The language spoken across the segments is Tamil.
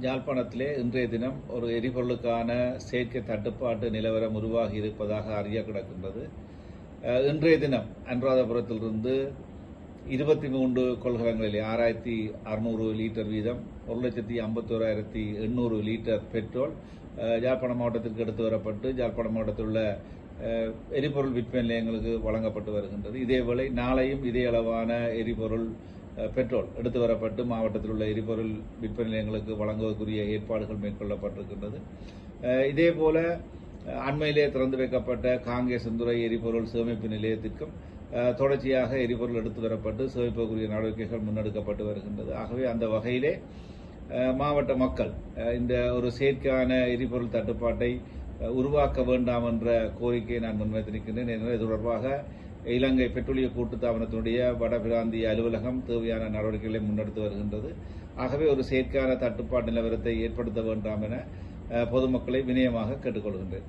யாழ்ப்பாணத்திலே இன்றைய தினம் ஒரு எரிபொருளுக்கான செயற்கை தட்டுப்பாட்டு நிலவரம் உருவாகி இருப்பதாக அறிய கிடக்கின்றது. இன்றைய தினம் அனுராதபுரத்திலிருந்து இருபத்தி மூன்று கொள்கலங்களில் ஆறாயிரத்தி அறுநூறு லிட்டர் வீதம் ஒரு லட்சத்தி ஐம்பத்தோராயிரத்தி எண்ணூறு லிட்டர் பெட்ரோல் அஹ், யாழ்ப்பாணம் மாவட்டத்திற்கு எடுத்து வரப்பட்டு யாழ்ப்பாணம் மாவட்டத்தில் உள்ள எரிபொருள் விற்பனை நிலையங்களுக்கு வழங்கப்பட்டு வருகின்றது. இதேவேளை நாளையும் இதே அளவான எரிபொருள் பெட்ரோல் எடுத்து வரப்பட்டு மாவட்டத்தில் உள்ள எரிபொருள் விற்பனை நிலையங்களுக்கு வழங்குவதற்குரிய ஏற்பாடுகள் மேற்கொள்ளப்பட்டிருக்கின்றது. இதே போல அண்மையிலே திறந்து வைக்கப்பட்ட காங்கேசந்துறை எரிபொருள் சேமிப்பு நிலையத்திற்கும் தொடர்ச்சியாக எரிபொருள் எடுத்து வரப்பட்டு சேமிப்பதற்குரிய நடவடிக்கைகள் முன்னெடுக்கப்பட்டு வருகின்றது. ஆகவே அந்த வகையிலே மாவட்ட மக்கள் இந்த ஒரு செயற்கையான எரிபொருள் தட்டுப்பாட்டை உருவாக்க வேண்டாம் என்ற கோரிக்கையை நான் முன்வைத்திருக்கின்றேன். எனவே இது தொடர்பாக இலங்கை பெட்ரோலிய கூட்டுத்தாபனத்தினுடைய வடபிராந்திய அலுவலகம் தேவையான நடவடிக்கைகளை முன்னெடுத்து வருகின்றது. ஆகவே ஒரு செயற்கான தட்டுப்பாட்டு நிலவரத்தை ஏற்படுத்த வேண்டாம் என பொதுமக்களை வினயமாக கேட்டுக்கொள்கின்றேன்.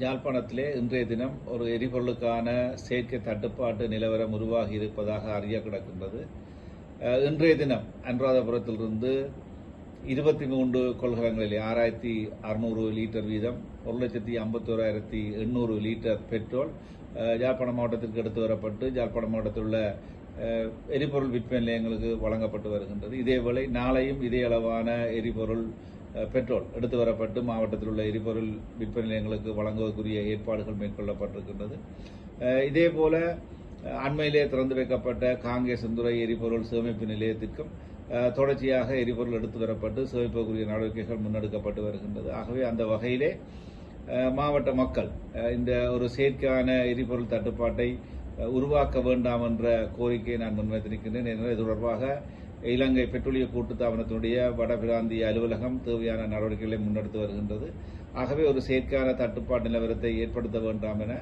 யாழ்ப்பாணத்திலே இன்றைய தினம் ஒரு எரிபொருளுக்கான செயற்கை தட்டுப்பாட்டு நிலவரம் உருவாகி இருப்பதாக அறிய கிடக்கின்றது. இன்றைய தினம் அனுராதபுரத்திலிருந்து இருபத்தி மூன்று கொள்கலங்களில் ஆறாயிரத்தி அறுநூறு லிட்டர் வீதம் ஒரு லட்சத்தி ஐம்பத்தோராயிரத்தி எண்ணூறு லிட்டர் பெட்ரோல் அஹ், யாழ்ப்பாணம் மாவட்டத்திற்கு எடுத்து வரப்பட்டு யாழ்ப்பாணம் மாவட்டத்தில் உள்ள எரிபொருள் விற்பனை நிலையங்களுக்கு வழங்கப்பட்டு வருகின்றது. இதேவேளை நாளையும் இதே அளவான எரிபொருள் பெட்ரோல் எடுத்து வரப்பட்டு மாவட்டத்தில் உள்ள எரிபொருள் விற்பனை நிலையங்களுக்கு வழங்குவதற்குரிய ஏற்பாடுகள் மேற்கொள்ளப்பட்டிருக்கின்றது. இதே போல அண்மையிலே திறந்து வைக்கப்பட்ட காங்கேசந்துறை எரிபொருள் சேமிப்பு நிலையத்திற்கும் தொடர்ச்சியாக எரிபொருள் எடுத்து வரப்பட்டு சேமிப்பதற்குரிய நடவடிக்கைகள் முன்னெடுக்கப்பட்டு வருகின்றது. ஆகவே அந்த வகையிலே மாவட்ட மக்கள் இந்த ஒரு செயற்கையான எரிபொருள் தட்டுப்பாட்டை உருவாக்க வேண்டாம் என்ற கோரிக்கையை நான் முன்வைத்திருக்கின்றேன். எனவே இது தொடர்பாக இலங்கை பெட்ரோலிய கூட்டுத்தாபனத்தினுடைய வடபிராந்திய அலுவலகம் தேவையான நடவடிக்கைகளை முன்னெடுத்து வருகின்றது. ஆகவே ஒரு செயற்கையான தட்டுப்பாட்டு நிலவரத்தை ஏற்படுத்த வேண்டாம் என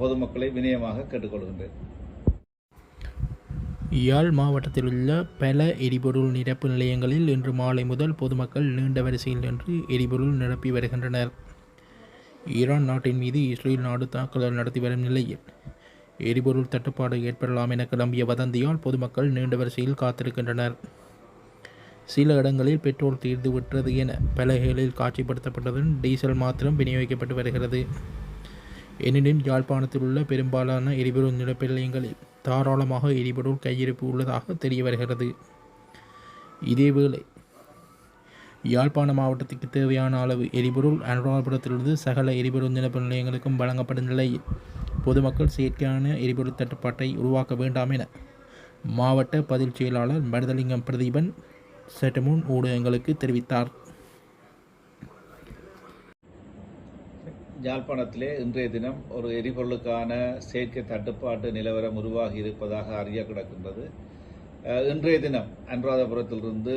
பொதுமக்களை வினயமாக கேட்டுக்கொள்கின்றேன். யாழ் மாவட்டத்தில் உள்ள பல எரிபொருள் நிரப்பு நிலையங்களில் இன்று மாலை முதல் பொதுமக்கள் நீண்ட வரிசையில் நின்று எரிபொருள் நிரப்பி வருகின்றனர். ஈரான் நாட்டின் மீது இஸ்ரேல் நாடு தாக்குதல் நடத்தி வரும் நிலையில் எரிபொருள் தட்டுப்பாடு ஏற்படலாம் என கிளம்பிய வதந்தியால் பொதுமக்கள் நீண்ட வரிசையில் காத்திருக்கின்றனர். சில இடங்களில் பெட்ரோல் தீர்ந்து விட்டது என பலகைகளில் காட்சிப்படுத்தப்பட்டதுடன் டீசல் மாத்திரம் விநியோகிக்கப்பட்டு வருகிறது. எனினும் யாழ்ப்பாணத்தில் உள்ள பெரும்பாலான எரிபொருள் நிரப்பு நிலையங்களில் தாராளமாக எரிபொருள் கையிருப்பு உள்ளதாக தெரிய வருகிறது. இதேவேளை யாழ்ப்பாண மாவட்டத்துக்கு தேவையான அளவு எரிபொருள் அனுராதபுரத்திலிருந்து சகல எரிபொருள் நிரப்பு நிலையங்களுக்கும் வழங்கப்படும் நிலையில் பொதுமக்கள் செயற்கையான எரிபொருள் தட்டுப்பாட்டை உருவாக்க வேண்டாம் என மாவட்ட பதில் செயலாளர் மருதலிங்கம் பிரதீபன் சற்று முன் ஊடகங்களுக்கு தெரிவித்தார். யாழ்ப்பாணத்திலே இன்றைய தினம் ஒரு எரிபொருளுக்கான செயற்கை தட்டுப்பாட்டு நிலவரம் உருவாகி இருப்பதாக அறிய கிடக்கின்றது. இன்றைய தினம் அனுராதபுரத்திலிருந்து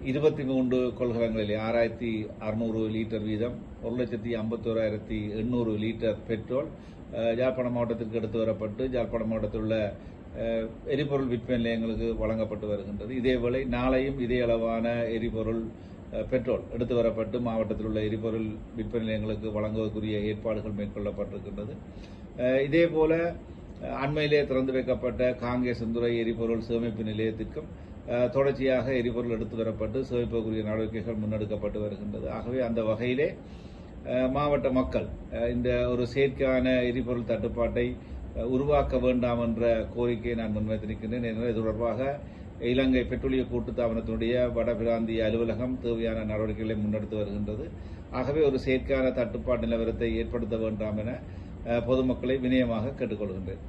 இருபத்தி மூன்று கொள்கலங்களில் ஆறாயிரத்தி அறுநூறு லிட்டர் வீதம் ஒரு லட்சத்தி ஐம்பத்தோராயிரத்தி எண்ணூறு லிட்டர் பெட்ரோல் அஹ், யாழ்ப்பாணம் மாவட்டத்திற்கு எடுத்து வரப்பட்டு யாழ்ப்பாணம் மாவட்டத்தில் உள்ள எரிபொருள் விற்பனை நிலையங்களுக்கு வழங்கப்பட்டு வருகின்றது. இதேவேளை நாளையும் இதே அளவான எரிபொருள் பெட்ரோல் எடுத்து வரப்பட்டு மாவட்டத்தில் உள்ள எரிபொருள் விற்பனை நிலையங்களுக்கு வழங்குவதற்குரிய ஏற்பாடுகள் மேற்கொள்ளப்பட்டிருக்கின்றது. இதேபோல அண்மையிலே திறந்து வைக்கப்பட்ட காங்கேசந்துறை எரிபொருள் சேமிப்பு நிலையத்திற்கும் தொடர்ச்சியாக எரிபொருள் எடுத்து வரப்பட்டு சேமிப்பதற்குரிய நடவடிக்கைகள் முன்னெடுக்கப்பட்டு வருகின்றது. ஆகவே அந்த வகையிலே மாவட்ட மக்கள் இந்த ஒரு செயற்கையான எரிபொருள் தட்டுப்பாட்டை உருவாக்க வேண்டாம் என்ற கோரிக்கையை நான் முன்வைத்திருக்கின்றேன். எனவே இது தொடர்பாக இலங்கை பெட்ரோலிய கூட்டுத்தாபனத்தினுடைய வடபிராந்திய அலுவலகம் தேவையான நடவடிக்கைகளை முன்னெடுத்து வருகின்றது. ஆகவே ஒரு செயற்கையான தட்டுப்பாட்டு நிலவரத்தை ஏற்படுத்த வேண்டாம் என பொதுமக்களை வினயமாக கேட்டுக்கொள்கின்றேன்.